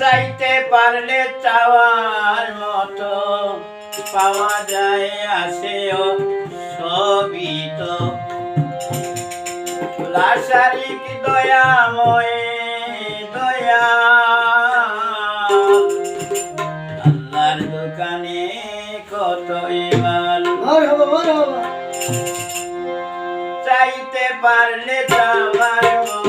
চাইতে পারলে চাওয়ার মতো পাওয়া যায় আসেও সবই তো। লাশারিক দয়া আল্লাহর দোকানে কত এমাল চাইতে পারলে চাওয়ার মতো